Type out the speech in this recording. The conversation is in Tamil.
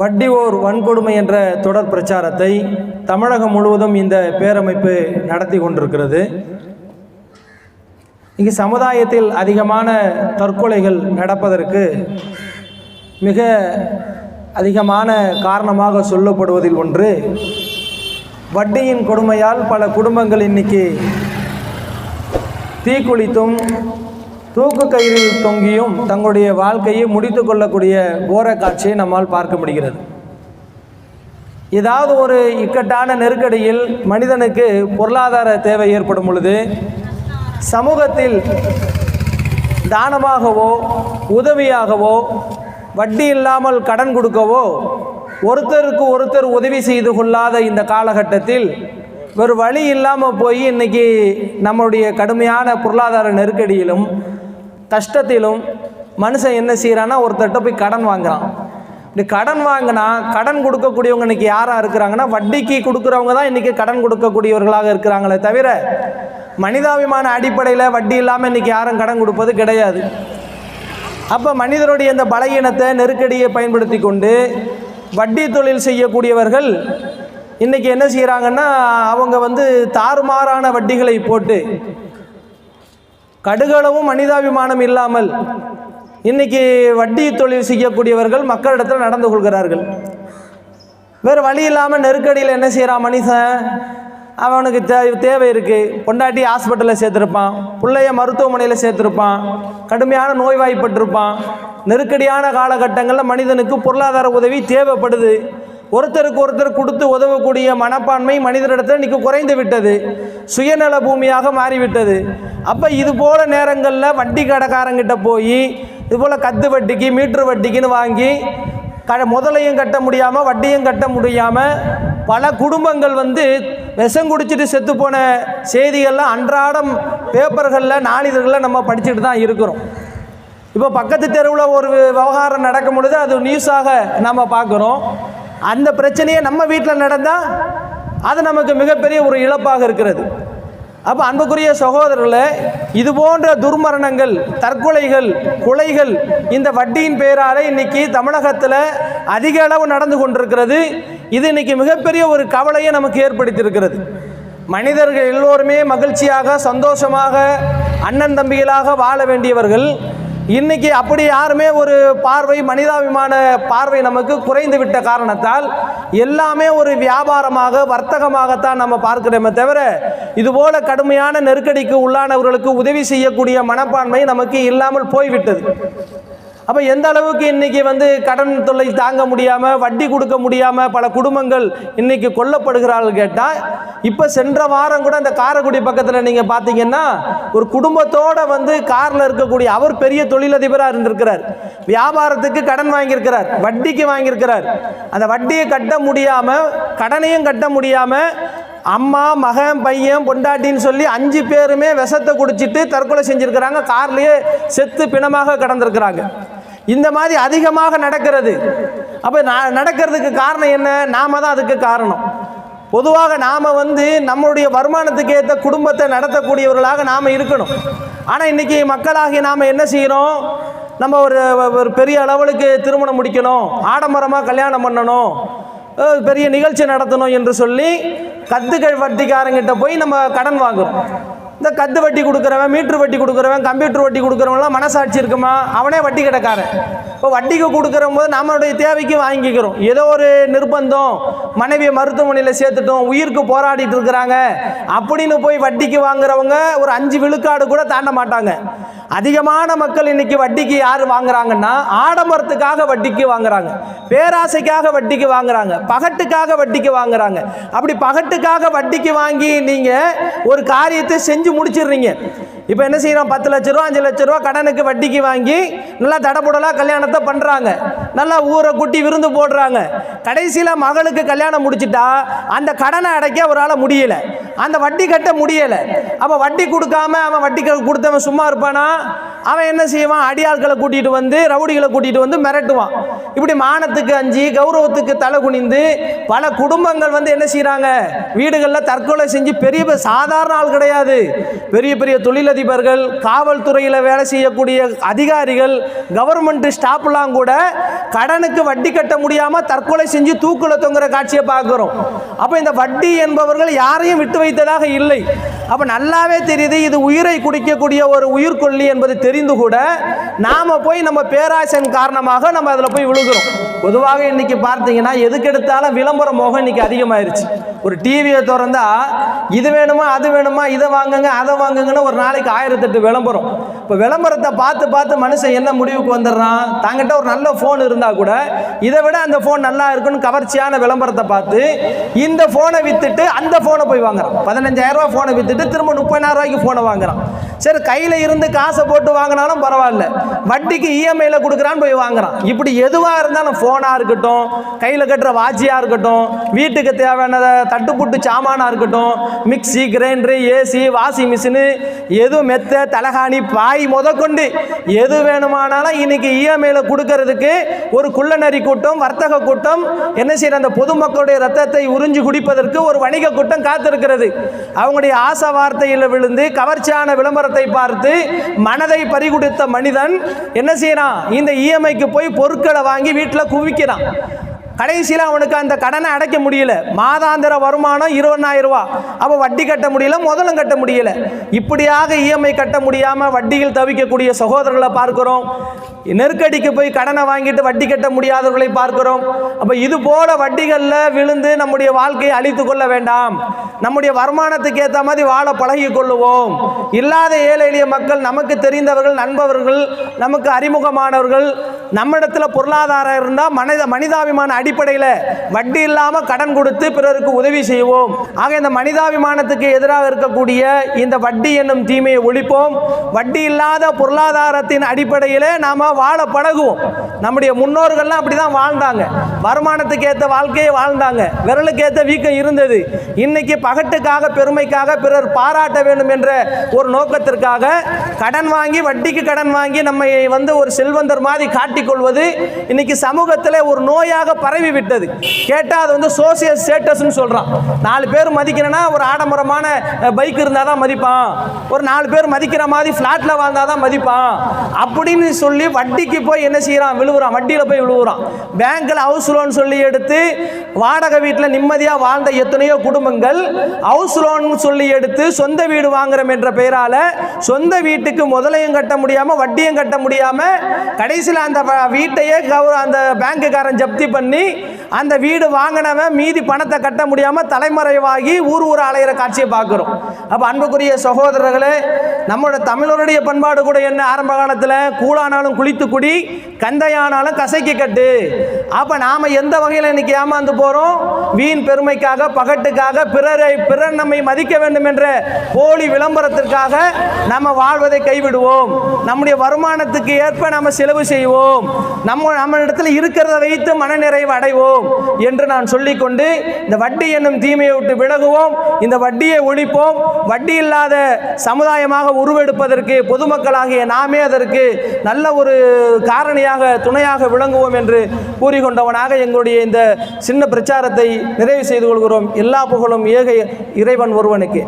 வட்டி ஓர் வன்கொடுமை என்ற தொடர் பிரச்சாரத்தை தமிழகம் முழுவதும் இந்த பேரமைப்பு நடத்தி கொண்டிருக்கிறது. இங்கு சமுதாயத்தில் அதிகமான தற்கொலைகள் நடப்பதற்கு மிக அதிகமான காரணமாக சொல்லப்படுவதில் ஒன்று வட்டியின் கொடுமையால் பல குடும்பங்கள் இன்னைக்கு தீக்குளித்தும் தூக்கு கயிறில் தொங்கியும் தங்களுடைய வாழ்க்கையை முடித்து கொள்ளக்கூடிய ஓர காட்சியை நம்மால் பார்க்க முடிகிறது. ஏதாவது ஒரு இக்கட்டான நெருக்கடியில் மனிதனுக்கு பொருளாதார தேவை ஏற்படும் பொழுது சமூகத்தில் தானமாகவோ உதவியாகவோ வட்டி இல்லாமல் கடன் கொடுக்கவோ ஒருத்தருக்கு ஒருத்தர் உதவி செய்து கொள்ளாத இந்த காலகட்டத்தில் வேறு வழி இல்லாமல் போய் இன்னைக்கு நம்முடைய கடுமையான பொருளாதார நெருக்கடியிலும் கஷ்டத்திலும் மனுஷன் என்ன செய்கிறான்னா ஒருத்தர்கிட்ட போய் கடன் வாங்குறான். இப்படி கடன் வாங்கினா கடன் கொடுக்கக்கூடியவங்க இன்றைக்கி யாராக இருக்கிறாங்கன்னா வட்டிக்கு கொடுக்குறவங்க தான் இன்றைக்கி கடன் கொடுக்கக்கூடியவர்களாக இருக்கிறாங்களே தவிர மனிதாபிமான அடிப்படையில் வட்டி இல்லாமல் இன்றைக்கி யாரும் கடன் கொடுப்பது கிடையாது. அப்போ மனிதனுடைய இந்த பலகீனத்தை நெருக்கடியை பயன்படுத்தி கொண்டு வட்டி தொழில் செய்யக்கூடியவர்கள் இன்றைக்கி என்ன செய்கிறாங்கன்னா அவங்க வந்து தாறுமாறான வட்டிகளை போட்டு கடுகளவும் மனிதாபிமானம் இல்லாமல் இன்னைக்கு வட்டி தொழில் செய்யக்கூடியவர்கள் மக்களிடத்தில் நடந்து கொள்கிறார்கள். வேறு வழி இல்லாமல் நெருக்கடியில் என்ன செய்கிறான் மனுஷன் அவனுக்கு தே தேவை இருக்குது பொண்டாட்டி ஹாஸ்பிட்டலில் சேர்த்துருப்பான். பிள்ளைய மருத்துவமனையில் சேர்த்துருப்பான். கடுமையான நோய்வாய்ப்பட்டிருப்பான். நெருக்கடியான காலகட்டங்களில் மனிதனுக்கு பொருளாதார உதவி தேவைப்படுது. ஒருத்தருக்கு ஒருத்தர் கொடுத்து உதவக்கூடிய மனப்பான்மை மனிதரிடத்தில் இன்றைக்கி குறைந்து விட்டது. சுயநல பூமியாக மாறிவிட்டது. அப்போ இது போல நேரங்களில் வட்டி கடைக்காரங்கிட்ட போய் இது போல் கத்து வட்டிக்கு மீட்ரு வட்டிக்குன்னு வாங்கி க முதலையும் கட்ட முடியாமல் வட்டியும் கட்ட முடியாமல் பல குடும்பங்கள் வந்து விஷம் குடிச்சிட்டு செத்து போன செய்திகள்லாம் அன்றாடம் பேப்பர்களில் நாளிதழ்களில் நம்ம படிச்சுட்டு தான் இருக்கிறோம். இப்போ பக்கத்து தெருவில் ஒரு விவகாரம் நடக்கும் பொழுது அது நியூஸாக நம்ம பார்க்குறோம். அந்த பிரச்சனையே நம்ம வீட்டில் நடந்தால் அது நமக்கு மிகப்பெரிய ஒரு இழப்பாக இருக்கிறது. அப்போ அன்புக்குரிய சகோதரர்களே இது போன்ற துர்மரணங்கள் தற்கொலைகள் கொலைகள் இந்த வட்டியின் பெயரால் இன்னைக்கு தமிழகத்தில் அதிக அளவு நடந்து கொண்டிருக்கிறது. இது இன்னைக்கு மிகப்பெரிய ஒரு கவலையை நமக்கு ஏற்படுத்தியிருக்கிறது. மனிதர்கள் எல்லோருமே மகிழ்ச்சியாக சந்தோஷமாக அண்ணன் தம்பிகளாக வாழ வேண்டியவர்கள் இன்னைக்கு அப்படி யாருமே ஒரு பார்வை மனிதாபிமான பார்வை நமக்கு குறைந்து விட்ட காரணத்தால் எல்லாமே ஒரு வியாபாரமாக வர்த்தகமாகத்தான் நம்ம பார்க்கிறோமே தவிர இதுபோல கடுமையான நெருக்கடிக்கு உள்ளானவர்களுக்கு உதவி செய்யக்கூடிய மனப்பான்மை நமக்கு இல்லாமல் போய்விட்டது. அப்போ எந்த அளவுக்கு இன்னைக்கு வந்து கடன் தொல்லை தாங்க முடியாமல் வட்டி கொடுக்க முடியாமல் பல குடும்பங்கள் இன்றைக்கி கொல்லப்படுகிறார்கள் கேட்டால் இப்போ சென்ற வாரம் கூட அந்த காரைக்குடி பக்கத்தில் நீங்கள் பார்த்தீங்கன்னா ஒரு குடும்பத்தோடு வந்து காரில் இருக்கக்கூடிய அவர் பெரிய தொழிலதிபராக இருந்திருக்கிறார். வியாபாரத்துக்கு கடன் வாங்கியிருக்கிறார் வட்டிக்கு வாங்கியிருக்கிறார். அந்த வட்டியை கட்ட முடியாமல் கடனையும் கட்ட முடியாமல் அம்மா மகன் பையன் பொண்டாட்டின்னு சொல்லி அஞ்சு பேருமே விஷத்தை குடிச்சிட்டு தற்கொலை செஞ்சுருக்கிறாங்க கார்லேயே செத்து பிணமாக கடந்திருக்கிறாங்க. இந்த மாதிரி அதிகமாக நடக்கிறது. அப்போ நான் நடக்கிறதுக்கு காரணம் என்ன? நாம தான் அதுக்கு காரணம். பொதுவாக நாம் வந்து நம்மளுடைய வருமானத்துக்கு ஏற்ற குடும்பத்தை நடத்தக்கூடியவர்களாக நாம் இருக்கணும். ஆனால் இன்றைக்கி மக்களாகி நாம் என்ன செய்கிறோம் நம்ம ஒரு ஒரு பெரிய அளவுக்கு திருமணம் முடிக்கணும் ஆடம்பரமாக கல்யாணம் பண்ணணும் பெரிய நிகழ்ச்சி நடத்தணும் என்று சொல்லி கத்துக்கள் வட்டிக்காரங்கிட்ட போய் நம்ம கடன் வாங்குறோம். இந்த கத்து வட்டி கொடுக்குறவன் மீட்ரு வட்டி கொடுக்குறவன் கம்ப்யூட்டர் வட்டி கொடுக்குறவன்லாம் மனசாட்சி இருக்குமா? அவனே வட்டி கிடக்காரன் இப்போ வட்டிக்கு கொடுக்குற போது நம்மளுடைய தேவைக்கு வாங்கிக்கிறோம். ஏதோ ஒரு நிர்பந்தம். மனைவியை மருத்துவமனையில் சேர்த்துட்டோம். உயிருக்கு போராடிட்டு இருக்கிறாங்க. அப்படின்னு போய் வட்டிக்கு வாங்குறவங்க ஒரு அஞ்சு விழுக்காடு கூட தாண்ட மாட்டாங்க. அதிகமான மக்கள் இன்னைக்கு வட்டிக்கு யார் வாங்குறாங்கன்னா ஆடம்பரத்துக்காக வட்டிக்கு வாங்குறாங்க. பேராசைக்காக வட்டிக்கு வாங்குறாங்க. பகட்டுக்காக வட்டிக்கு வாங்குறாங்க. அப்படி பகட்டுக்காக வட்டிக்கு வாங்கி நீங்கள் ஒரு காரியத்தை செஞ்சு முடிச்சிடுறீங்க. இப்போ என்ன செய்யறோம்? பத்து லட்ச ரூபா அஞ்சு லட்ச ரூபா கடனுக்கு வட்டிக்கு வாங்கி நல்லா தடபுடலாக கல்யாணத்தை பண்ணுறாங்க நல்லா ஊரை குட்டி விருந்து போடுறாங்க. கடைசியில் மகளுக்கு கல்யாணம் முடிச்சிட்டா அந்த கடனை அடைக்க அவரால் முடியல. அந்த வட்டி கட்ட முடியலை. அப்போ வட்டி கொடுக்காம அவன் வட்டி க- கொடுத்தவன் சும்மா இருப்பானா? அவன் என்ன செய்வான்? அடியாள்களை கூட்டிகிட்டு வந்து ரவுடிகளை கூட்டிகிட்டு வந்து மிரட்டுவான். இப்படி மானத்துக்கு அஞ்சு கௌரவத்துக்கு தலை குனிந்து பல குடும்பங்கள் வந்து என்ன செய்கிறாங்க வீடுகளில் தற்கொலை செஞ்சு பெரிய பெரிய சாதாரண ஆள் கிடையாது. பெரிய பெரிய தொழிலதிபர்கள் காவல்துறையில் வேலை செய்யக்கூடிய அதிகாரிகள் கவர்மெண்ட் ஸ்டாஃப்லாம் கூட கடனுக்கு வட்டி கட்ட முடியாமல் தற்கொலை செஞ்சு தூக்குல தொங்குற காட்சியை பார்க்குறோம். அப்போ இந்த வட்டி என்பவர்கள் யாரையும் விட்டு வைத்ததாக இல்லை. அப்போ நல்லாவே தெரியுது இது உயிரை குடிக்கக்கூடிய ஒரு உயிர்கொல்லி என்பது தெரிந்து கூட நாம் போய் நம்ம பேராசன் காரணமாக நம்ம அதில் போய் விழுகிறோம். பொதுவாக இன்னைக்கு பார்த்தீங்கன்னா எதுக்கு எடுத்தாலும் விளம்பர மோகம் இன்னைக்கு அதிகமாயிருச்சு. ஒரு டிவியை திறந்தா இது வேணுமா அது வேணுமா இதை வாங்குங்க அதை வாங்குங்கன்னு ஒரு நாளைக்கு ஆயிரத்தெட்டு விளம்பரம். இப்போ விளம்பரத்தை பார்த்து பார்த்து மனுஷன் என்ன முடிவுக்கு வந்துடுறான்? தாங்கிட்ட ஒரு நல்ல ஃபோன் இருந்தால் கூட இதை விட அந்த ஃபோன் நல்லா இருக்குன்னு கவர்ச்சியான விளம்பரத்தை பார்த்து இந்த ஃபோனை விற்றுட்டு அந்த ஃபோனை போய் வாங்குறான். பதினஞ்சாயிரம் ஃபோனை ஃபோனை வித்துட்டு திரும்ப முப்பதாயிரம் ரூபாய்க்கு ஃபோனை வாங்குறான். சரி கையில் இருந்து காசை போட்டு வாங்கினாலும் பரவாயில்ல. வட்டிக்கு இஎம்ஐயில் கொடுக்குறான்னு போய் வாங்குறான். இப்படி எதுவாக இருந்தாலும் ஃபோனாக இருக்கட்டும் கையில் கட்டுற வாட்சியாக இருக்கட்டும் வீட்டுக்கு தேவையான தட்டுப்புட்டு சாமானாக இருக்கட்டும் mixie grinder AC washing machine எது மெத்த தலகாணி பாய் முதற்கொண்டு எது வேணுமானாலும் இன்றைக்கி இஎம்ஐயில் கொடுக்கறதுக்கு ஒரு குள்ளநரி கூட்டம் வர்த்தக கூட்டம் என்ன செய்யற அந்த பொதுமக்களுடைய ரத்தத்தை உறிஞ்சு குடிப்பதற்கு ஒரு வணிக கூட்டம் காத்திருக்கிறது. அவங்களுடைய ஆசை வார்த்தையில் விழுந்து கவர்ச்சியான விளம்பரம் விளம்பரத்தை பார்த்து மனதை பறிகுடித்த மனிதன் என்ன செய்யறான்? இந்த இஎம்ஐக்கு போய் பொருட்களை வாங்கி வீட்டில் குவிக்கிறான். கடைசியில் அவனுக்கு அந்த கடனை அடைக்க முடியல. மாதாந்திர வருமானம் இருபதாயிரம் ரூபா. அப்போ வட்டி கட்ட முடியல முதலும் கட்ட முடியல. இப்படியாக இஎம்ஐ கட்ட முடியாமல் வட்டியில் தவிக்கக்கூடிய சகோதரர்களை பார்க்குறோம். நெருக்கடிக்கு போய் கடனை வாங்கிட்டு வட்டி கட்ட முடியாதவர்களை பார்க்கிறோம். அப்போ இது போல வட்டிகளில் விழுந்து நம்முடைய வாழ்க்கையை அழித்து கொள்ள வேண்டாம். நம்முடைய வருமானத்துக்கு ஏற்ற மாதிரி வாழ பழகி கொள்ளுவோம். இல்லாத ஏழை எளிய மக்கள் நமக்கு தெரிந்தவர்கள் நண்பவர்கள் நமக்கு அறிமுகமானவர்கள் நம்ம இடத்துல பொருளாதாரம் இருந்தால் மனித மனிதாபிமான அடிப்படையில் வட்டி இல்லாமல் கடன் கொடுத்து பிறருக்கு உதவி செய்வோம். ஆக இந்த மனிதாபிமானத்துக்கு எதிராக இருக்கக்கூடிய இந்த வட்டி என்னும் தீமையை ஒழிப்போம். வட்டி இல்லாத பொருளாதாரத்தின் அடிப்படையில் நாம் வாழ பழகுவோம். நம்முடைய முன்னோர்கள்லாம் அப்படி தான் வாழ்ந்தாங்க. வருமானத்துக்கு ஏற்ற வாழ்க்கையை வாழ்ந்தாங்க. விரலுக்கு ஏற்ற வீக்கம் இருந்தது. இன்னைக்கு பகட்டுக்காக பெருமைக்காக பிறர் பாராட்ட வேண்டும் என்ற ஒரு நோக்கத்திற்காக கடன் வாங்கி வட்டிக்கு கடன் வாங்கி நம்மை வந்து ஒரு செல்வந்தர் மாதிரி காட்டி காட்டிக்கொள்வது இன்னைக்கு சமூகத்தில் ஒரு நோயாக பரவி விட்டது கேட்டால் அது வந்து சோசியல் ஸ்டேட்டஸ்ன்னு சொல்கிறான் நாலு பேர் மதிக்கிறேன்னா ஒரு ஆடம்பரமான பைக் இருந்தால் தான் மதிப்பான். ஒரு நாலு பேர் மதிக்கிற மாதிரி ஃப்ளாட்டில் வாழ்ந்தால் தான் மதிப்பான். அப்படின்னு சொல்லி வட்டிக்கு போய் என்ன செய்கிறான் விழுவுறான். வட்டியில் போய் விழுவுறான். பேங்க்கில் ஹவுஸ் லோன் சொல்லி எடுத்து வாடகை வீட்டில் நிம்மதியாக வாழ்ந்த எத்தனையோ குடும்பங்கள் ஹவுஸ் லோன் சொல்லி எடுத்து சொந்த வீடு வாங்குறோம் என்ற பெயரால் சொந்த வீட்டுக்கு முதலையும் கட்ட முடியாமல் வட்டியும் கட்ட முடியாமல் கடைசியில் அந்த வீட்டையே கௌர அந்த பேங்க்குக்காரன் ஜப்தி பண்ணி அந்த வீடு வாங்கினவன் மீதி பணத்தை கட்ட முடியாமல் தலைமறைவாகி ஊர் ஊர் அலையிற காட்சியை பார்க்குறோம். அப்போ அன்புக்குரிய சகோதரர்களே நம்மளோட தமிழருடைய பண்பாடு கூட என்ன? ஆரம்ப காலத்தில் கூழானாலும் குளித்து குடி கந்தையானாலும் கசைக்கு கட்டு. அப்போ நாம் எந்த வகையில் இன்னைக்கு ஏமாந்து போகிறோம் வீண் பெருமைக்காக பகட்டுக்காக பிறரை பிறர் நம்மை மதிக்க வேண்டும் என்ற போலி விளம்பரத்திற்காக நம்ம வாழ்வதை கைவிடுவோம். நம்முடைய வருமானத்துக்கு ஏற்ப நம்ம செலவு செய்வோம். நம்ம நம்ம இடத்துல இருக்கிறத வைத்து மனநிறைவு அடைவோம் என்று நான் சொல்லிக்கொண்டு இந்த வட்டி என்னும் தீமையை விட்டு விலகுவோம். இந்த வட்டியை ஒழிப்போம். வட்டி இல்லாத சமுதாயமாக உருவெடுப்பதற்கு பொதுமக்களாகிய நாமே அதற்கு நல்ல ஒரு காரணியாக துணையாக விளங்குவோம் என்று கூறிக்கொண்டவனாக எங்களுடைய இந்த சின்ன பிரச்சாரத்தை நிறைவு செய்து கொள்கிறோம். எல்லா புகழும் ஏக இறைவன் ஒருவனுக்கு.